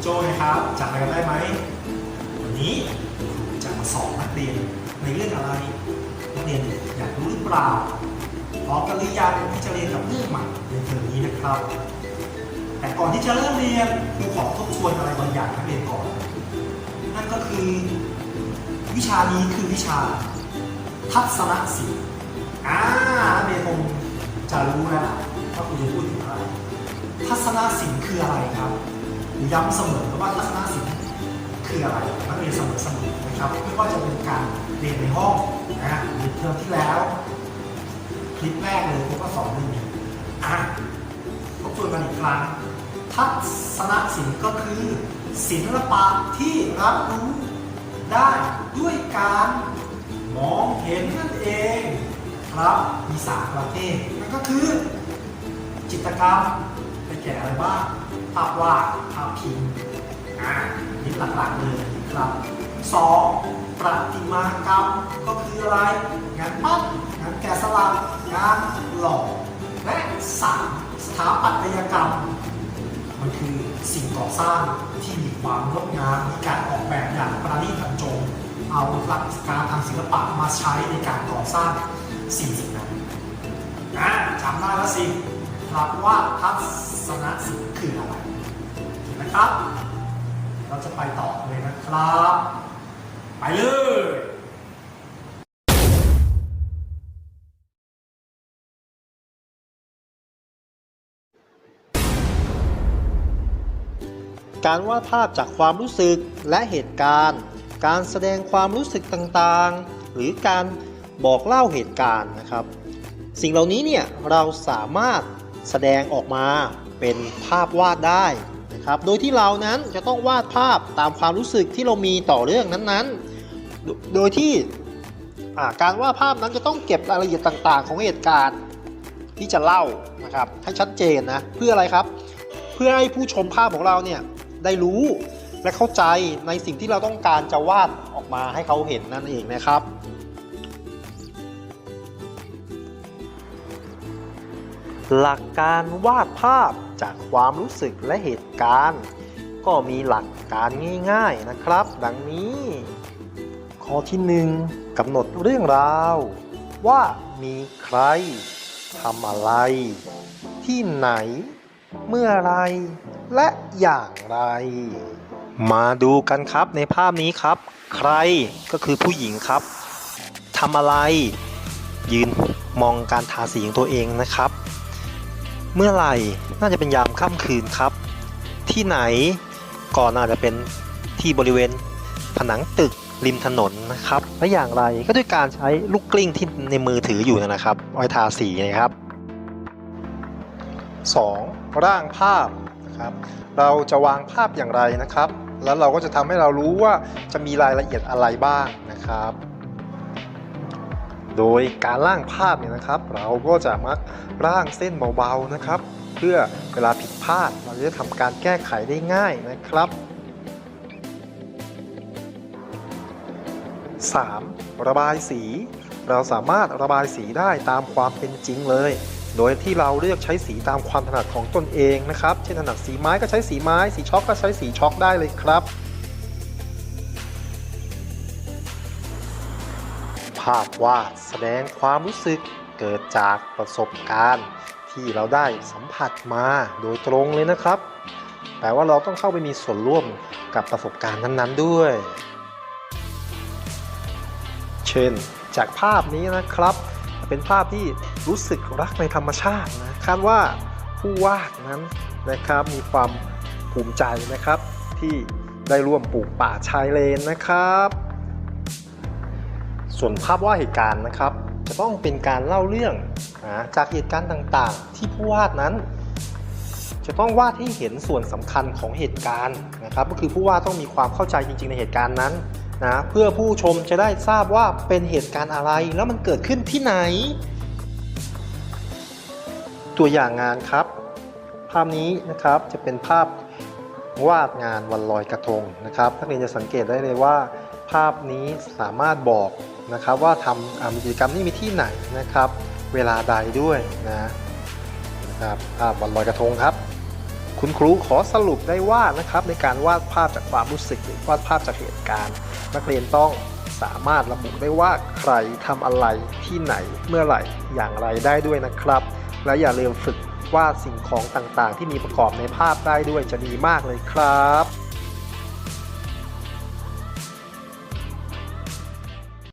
โจนะครับจำอะไรกันได้ไหมวันนี้ครูจะมาสอนนักเรียนในเรื่องอะไร นักเรียนอยากรู้หรือเปล่าพร้อมกันหรือยังที่จะเรียนกับเรื่องใหม่ในเทอมนี้นะครับ แต่ก่อนที่จะเริ่มเรียนครูขอทบทวนอะไรบางอย่างนักเรียนก่อน นั่นก็คือ วิชานี้คือวิชา ทัศนศิลป์อ่านักเรียนคงจะรู้แล้วล่ะว่าครูจะพูดถึงอะไร ทัศนศิลป์คืออะไรครับย้ำเสมอว่าทัศนศิลป์คืออะไรนักเรียนเสมอเสมอนะครับไม่ว่าจะเป็นการเรียนในห้องนะหรือเทอมที่แล้วคลิปแรกเลยผมก็สอนเรื่องนี้อะทบทวนกันอีกครั้งทัศนศิลป์ก็คือ ศิลปะที่รับรู้ได้ด้วยการมองเห็นนั่นเองครับมีสามประเภทนั่นก็คือ จิตรกรรม ได้แก่อะไรบ้างภาพวาดภาพพิมพ์อ่านี่หลักๆเลยครับสองประติมากรรมก็คืออะไร งานปั้นงานแกะสลักงานหล่อและสามสถาปัตยกรรม มันคือสิ่งก่อสร้างที่มีความงดงามมีการออกแบบอย่างประณีตบรรจงเอาหลักการทางศิลปะมาใช้ในการก่อสร้างสิ่งสิ่งนั้นอ่าจำได้แล้วสิครับว่าทัศ นศิลป์คืออะไรถูกไหมครับ เราจะไปต่อเลยนะครับ ไปเลยการวาดภาพจากความรู้สึกและเหตุการณ์ การแสดงความรู้สึกต่างๆ หรือการบอกเล่าเหตุการณ์นะครับ สิ่งเหล่านี้เนี่ยเราสามารถแสดงออกมา เป็นภาพวาดได้นะครับโดยที่เรานั้นจะต้องวาดภาพตามความรู้สึกที่เรามีต่อเรื่องนั้นๆ โดยที่การวาดภาพนั้นจะต้องเก็บรายละเอียดต่างๆ ของเหตุการณ์ที่จะเล่านะครับให้ชัดเจนนะเพื่ออะไรครับ เพื่อให้ผู้ชมภาพของเราเนี่ยได้รู้และเข้าใจในสิ่งที่เราต้องการจะวาดออกมาให้เขาเห็นนั่นเองนะครับหลักการวาดภาพ จากความรู้สึกและเหตุการณ์ ก็มีหลักการง่ายๆนะครับ ดังนี้ ข้อที่หนึ่งกำหนดเรื่องราว ว่ามีใครทำอะไร ที่ไหน เมื่อไร และอย่างไร มาดูกันครับในภาพนี้ครับ ใครก็คือผู้หญิงครับทำอะไร ยืนมองการทาสีของตัวเองนะครับ เมื่อไหร่น่าจะเป็นยามค่ำคืนครับ ที่ไหนก็น่าจะเป็นที่บริเวณผนังตึกริมถนนนะครับ และอย่างไรก็ด้วยการใช้ลูกกลิ้งที่ในมือถืออยู่นะครับไว้ทาสีนะครับ 2. ร่างภาพนะครับ เราจะวางภาพอย่างไรนะครับ แล้วเราก็จะทำให้เรารู้ว่าจะมีรายละเอียดอะไรบ้างนะครับ โดยการร่างภาพเนี่ยนะครับ เราก็จะมักร่างเส้นเบาๆนะครับ เพื่อเวลาผิดพลาดเราจะทำการแก้ไขได้ง่ายนะครับ 3. ระบายสี เราสามารถระบายสีได้ตามความเป็นจริงเลย โดยที่เราเลือกใช้สีตามความถนัดของตนเองนะครับ เช่นถนัดสีไม้ก็ใช้สีไม้ สีช็อกก็ใช้สีช็อกได้เลยครับาพวาดแสดงความรู้สึกเกิดจากประสบการณ์ ที่เราได้สัมผัสมาโดยตรงเลยนะครับแต่ว่าเราต้องเข้าไปมีส่วนร่วมกับประสบการณ์นั้นๆด้วย เช่น จากภาพนี้นะครับ เป็นภาพที่รู้สึกรักในธรรมชาตินะคาดว่าผู้วาดนั้นนะครับมีความภูมิใจนะครับ ที่ได้ร่วมปลูกป่าชายเลนนะครับ ส่วนภาพวาดเหตุการณ์นะครับ จะต้องเป็นการเล่าเรื่องนะจากเหตุการณ์ต่างๆ ที่ผู้วาดนั้น จะต้องวาดให้เห็นส่วนสำคัญของเหตุการณ์นะครับ ก็คือผู้วาดต้องมีความเข้าใจจริง ๆ ในเหตุการณ์นั้นนะเพื่อผู้ชมจะได้ทราบว่าเป็นเหตุการณ์อะไรแล้วมันเกิดขึ้นที่ไหน ตัวอย่างงานครับ ภาพนี้นะครับจะเป็นภาพวาดงานวันลอยกระทงนะครับนักเรียนจะสังเกตได้เลยว่า ภาพนี้สามารถบอก นะครับว่าทำอ่ากิจกรรมนี้มีที่ไหนนะครับ เวลาใดด้วยนะนะครับภาพวันลอยกระทงครับ คุณครูขอสรุปได้ว่านะครับในการวาดภาพจากความรู้สึกหรือวาดภาพจากเหตุการณ์ นักเรียนต้องสามารถระบุได้ว่าใครทำอะไรที่ไหนเมื่อไหร่อย่างไรได้ด้วยนะครับ และอย่าลืมฝึกวาดสิ่งของต่างๆ ที่มีประกอบในภาพได้ด้วยจะดีมากเลยครับ